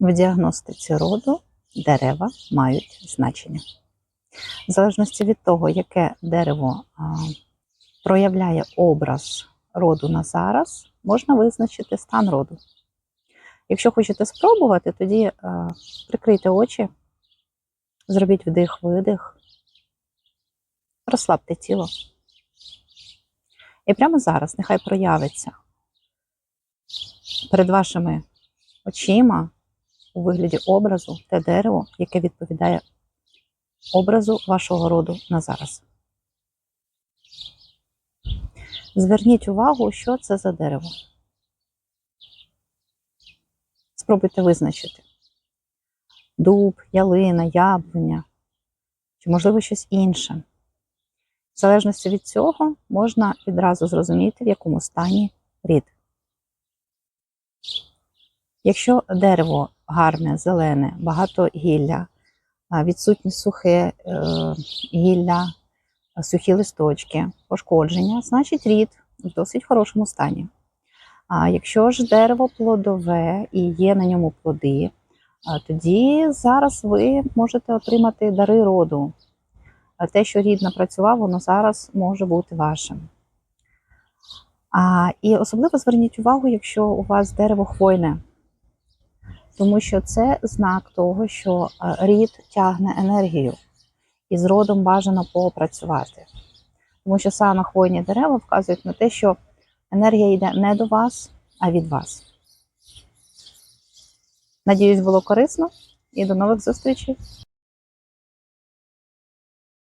В діагностиці роду дерева мають значення. В залежності від того, яке дерево проявляє образ роду на зараз, можна визначити стан роду. Якщо хочете спробувати, тоді прикрийте очі, зробіть вдих-видих, розслабте тіло. І прямо зараз нехай проявиться перед вашими очима у вигляді образу те дерево, яке відповідає образу вашого роду на зараз. Зверніть увагу, що це за дерево. Спробуйте визначити дуб, ялина, яблуня, чи, можливо, щось інше. В залежності від цього можна відразу зрозуміти, в якому стані рід. Якщо дерево гарне, зелене, багато гілля, відсутні сухе е, гілля, сухі листочки, пошкодження, значить рід в досить хорошому стані. А якщо ж дерево плодове і є на ньому плоди, тоді зараз ви можете отримати дари роду. Те, що рід напрацював, воно зараз може бути вашим. А, і особливо зверніть увагу, якщо у вас дерево хвойне, тому що це знак того, що е, рід тягне енергію, і з родом бажано попрацювати. Тому що саме хвойні дерева вказують на те, що енергія йде не до вас, а від вас. Надіюсь, було корисно і до нових зустрічей!